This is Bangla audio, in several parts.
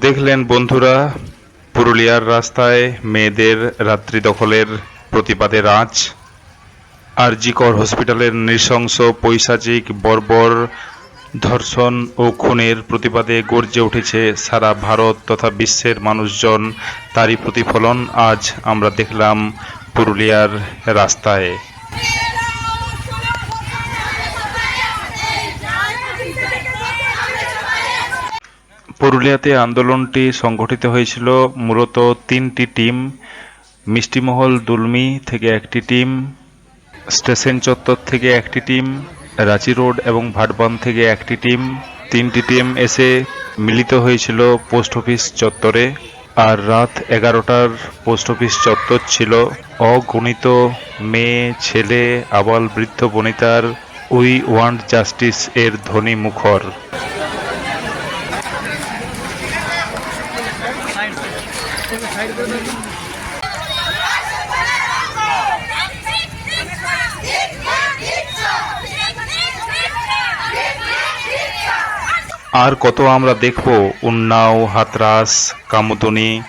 দেখলেন বন্ধুরা, পুরুলিয়ার রাস্তায় মেয়েদের রাত্রি দখলের প্রতিবাদের আঁচ আরজিকর হসপিটালের নৃশংস পৈশাচিক বর্বর ধর্ষণ ও খুনের প্রতিবাদে গর্জে উঠেছে সারা ভারত তথা বিশ্বের মানুষজন। তারই প্রতিফলন আজ আমরা দেখলাম পুরুলিয়ার রাস্তায়। পুরুলিয়াতে আন্দোলনটি সংগঠিত হয়েছিল। মূলত তিনটি টিম, মিষ্টিমহল দুলমি থেকে একটি টিম, স্টেশন চত্বর থেকে একটি টিম, রাঁচি রোড এবং ভাটবান থেকে একটি টিম। তিনটি টিম এসে মিলিত হয়েছিল পোস্ট অফিস চত্বরে। আর রাত এগারোটার পোস্ট অফিস চত্বর ছিল অগণিত মেয়ে, ছেলে, আবাল বৃদ্ধ বনিতার, উই ওয়ান্ট জাস্টিস এর ধ্বনি মুখর। আর কত আমরা দেখব উন্নাও, হাতরাস, কামদুনি।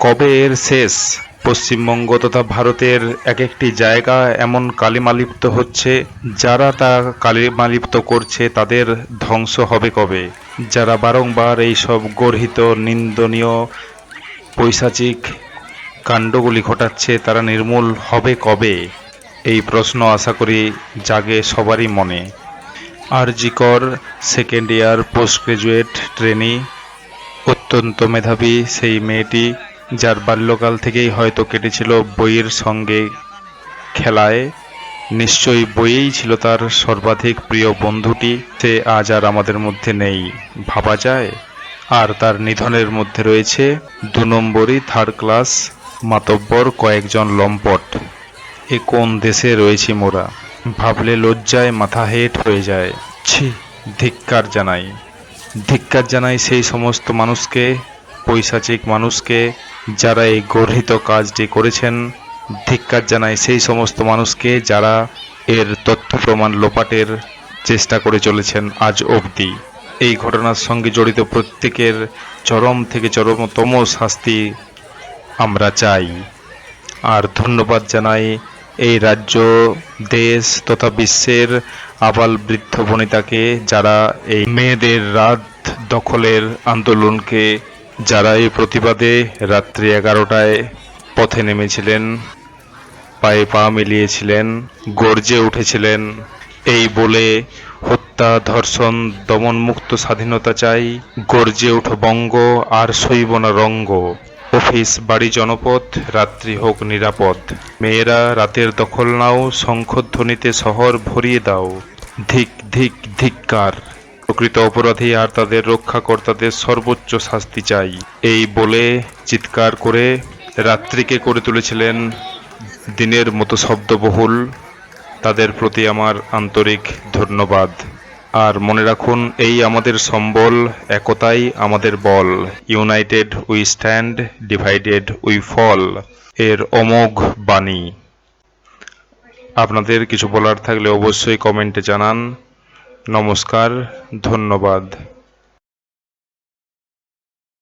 কবে এর শেষ? পশ্চিমবঙ্গ তথা ভারতের এক একটি জায়গা এমন কালিমালিপ্ত হচ্ছে, যারা তা কালিমালিপ্ত করছে তাদের ধ্বংস হবে কবে? যারা বারংবার এইসব গর্হিত, নিন্দনীয় পৈশাচিক কাণ্ডগুলি ঘটাচ্ছে তারা নির্মূল হবে কবে? এই প্রশ্ন আশা করি জাগে সবারই মনে। RG Kar second year post graduate trainee, অত্যন্ত মেধাবী সেই মেয়েটি, যার বাল্যকাল থেকেই হয়তো কেটেছিল বইয়ের সঙ্গে খেলায়। নিশ্চয়ই বইয়েই ছিল তার সর্বাধিক প্রিয় বন্ধুটি। সে আজ আর আমাদের মধ্যে নেই। ভাবা যায়? আর তার নিধনের মধ্যে রয়েছে দু নম্বরই থার্ড ক্লাস মাতব্বর কয়েকজন লম্পট। এ কোন দেশে রয়েছি মোরা? ভাবলে লজ্জায় মাথা হেট হয়ে যায়। ছি, ধিক্কার জানাই। ধিক্কার জানাই সেই সমস্ত মানুষকে, পৈশাচিক মানুষকে, যারা এই গর্হিত কাজটি করেছেন। ধিক্কার জানাই সেই সমস্ত মানুষকে যারা এর তথ্য প্রমাণ লোপাটের চেষ্টা করে চলেছেন আজ অবধি। এই ঘটনার সঙ্গে জড়িত প্রত্যেকের চরম থেকে চরমতম শাস্তি আমরা চাই। আর ধন্যবাদ জানাই এই রাজ্য, দেশ তথা বিশ্বের আবাল বৃদ্ধ বনিতাকে যারা এই মেয়েদের রাত দখলের আন্দোলনকে, যারা এই প্রতিবাদে রাত্রি এগারোটায় পথে নেমেছিলেন, পায়ে পা মিলিয়েছিলেন, গর্জে উঠেছিলেন। এই বলে হত্যা, ধর্ষণ, দমনমুক্ত স্বাধীনতা চাই, গর্জে উঠ বঙ্গ আর সইব না রঙ্গ। অফিস, বাড়ি, জনপথ, রাত্রি হোক নিরাপদ। মেয়েরা, রাতের দখল নাও, শঙ্খধ্বনিতে শহর ভরিয়ে দাও। ধিক ধিক, ধিক্কার। প্রকৃত অপরাধী আর তাদের রক্ষাকর্তাদের সর্বোচ্চ শাস্তি চাই। এই বলে চিৎকার করে রাত্রিকে করে তুলেছিলেন দিনের মতো শব্দবহুল তাদের প্রতি আমার আন্তরিক ধন্যবাদ। আর মনে রাখুন, এই আমাদের সম্বল একতাই আমাদের বল। United we stand divided we fall এর অমোঘ বাণী। আপনাদের কিছু বলার থাকলে অবশ্যই কমেন্টে জানান। নমস্কার, ধন্যবাদ।